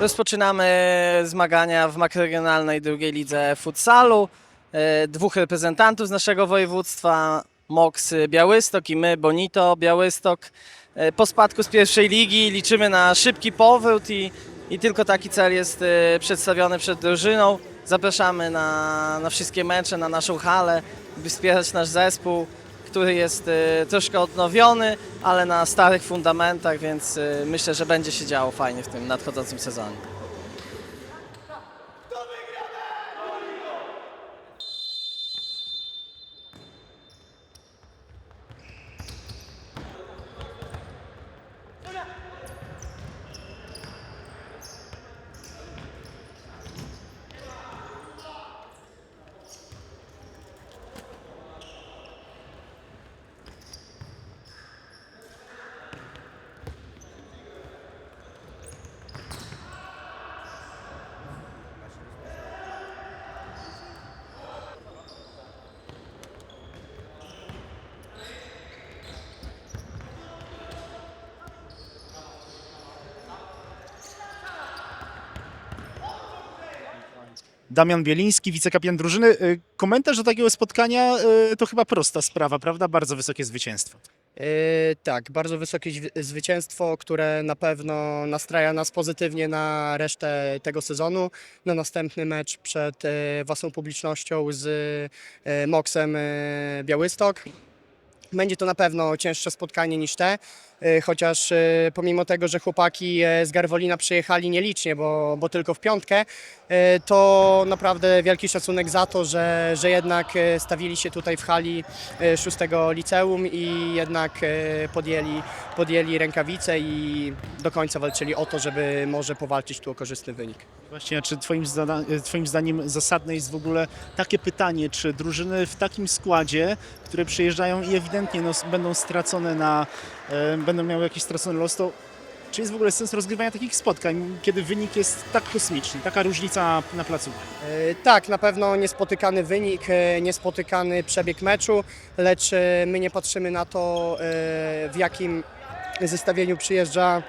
Rozpoczynamy zmagania w makroregionalnej drugiej lidze futsalu. E, Dwóch reprezentantów z naszego województwa, MOX Białystok i my, Bonito Białystok. E, Po spadku z pierwszej ligi liczymy na szybki powrót i, i tylko taki cel jest e, przedstawiony przed drużyną. Zapraszamy na, na wszystkie mecze, na naszą halę, by wspierać nasz zespół, który jest e, troszkę odnowiony, ale na starych fundamentach, więc e, myślę, że będzie się działo fajnie w tym nadchodzącym sezonie. Damian Bieliński, wicekapitan drużyny. Y, Komentarz do takiego spotkania y, to chyba prosta sprawa, prawda? Bardzo wysokie zwycięstwo. Yy, tak, bardzo wysokie zwycięstwo, które na pewno nastraja nas pozytywnie na resztę tego sezonu, na następny mecz przed e, własną publicznością z e, Moksem e, Białystok. Będzie to na pewno cięższe spotkanie niż te, chociaż e, pomimo tego, że chłopaki e, z Garwolina przyjechali nielicznie, bo, bo tylko w piątkę, e, to naprawdę wielki szacunek za to, że, że jednak e, stawili się tutaj w hali e, szóstego liceum i jednak e, podjęli, podjęli rękawice i do końca walczyli o to, żeby może powalczyć tu o korzystny wynik. Właśnie, czy twoim, y, twoim zdaniem zasadne jest w ogóle takie pytanie, czy drużyny w takim składzie, które przyjeżdżają i ewidentnie no, będą stracone na, e, będą miały jakiś stracony los, to czy jest w ogóle sens rozgrywania takich spotkań, kiedy wynik jest tak kosmiczny, taka różnica na placu? E, Tak, na pewno niespotykany wynik, e, niespotykany przebieg meczu, lecz e, my nie patrzymy na to, w jakim zestawieniu przyjeżdża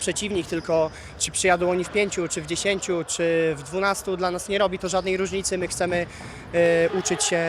przeciwnik, tylko czy przyjadą oni w pięciu, czy w dziesięciu, czy w dwunastu, dla nas nie robi to żadnej różnicy. My chcemy e, uczyć się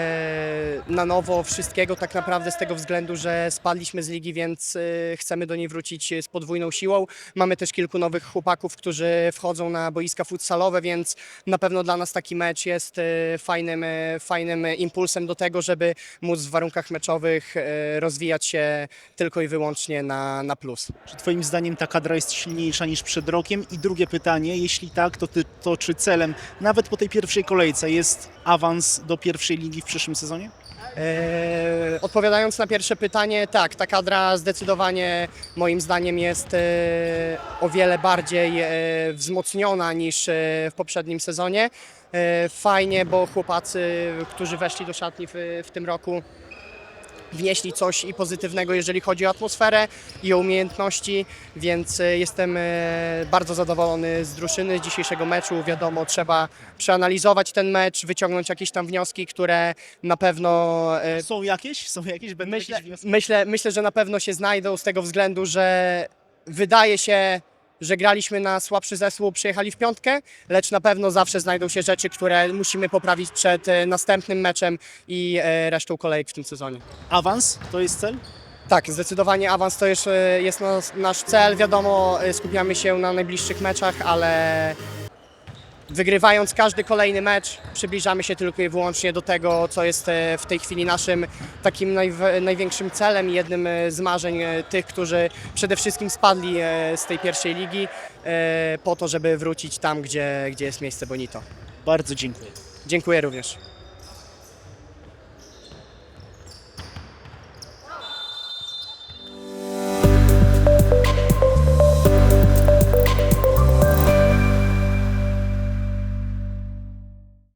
na nowo wszystkiego tak naprawdę z tego względu, że spadliśmy z ligi, więc e, chcemy do niej wrócić z podwójną siłą. Mamy też kilku nowych chłopaków, którzy wchodzą na boiska futsalowe, więc na pewno dla nas taki mecz jest e, fajnym, e, fajnym impulsem do tego, żeby móc w warunkach meczowych e, rozwijać się tylko i wyłącznie na, na plus. Czy twoim zdaniem ta kadra jest silniejsza niż przed rokiem? I drugie pytanie, jeśli tak, to, ty, to czy celem nawet po tej pierwszej kolejce jest awans do pierwszej ligi w przyszłym sezonie? E, odpowiadając na pierwsze pytanie, tak, ta kadra zdecydowanie moim zdaniem jest e, o wiele bardziej e, wzmocniona niż e, w poprzednim sezonie. E, fajnie, bo chłopacy, którzy weszli do szatni w, w tym roku, wnieśli coś i pozytywnego, jeżeli chodzi o atmosferę i o umiejętności, więc e, jestem e, bardzo zadowolony z drużyny z dzisiejszego meczu. Wiadomo, trzeba przeanalizować ten mecz, wyciągnąć jakieś tam wnioski, które na pewno e, Są jakieś? Są jakieś? Będą Myślę, jakieś wnioski? myślę, myślę, że na pewno się znajdą z tego względu, że wydaje się, że graliśmy na słabszy zespół, przyjechali w piątkę, lecz na pewno zawsze znajdą się rzeczy, które musimy poprawić przed e, następnym meczem i e, resztą kolejek w tym sezonie. Awans to jest cel? Tak, zdecydowanie awans to jest, e, jest nas, nasz cel. Wiadomo, skupiamy się na najbliższych meczach, ale wygrywając każdy kolejny mecz, przybliżamy się tylko i wyłącznie do tego, co jest e, w tej chwili naszym takim najw- największym celem i jednym e, z marzeń e, tych, którzy przede wszystkim spadli z tej pierwszej ligi, po to, żeby wrócić tam, gdzie, gdzie jest miejsce Bonito. Bardzo dziękuję. Dziękuję również.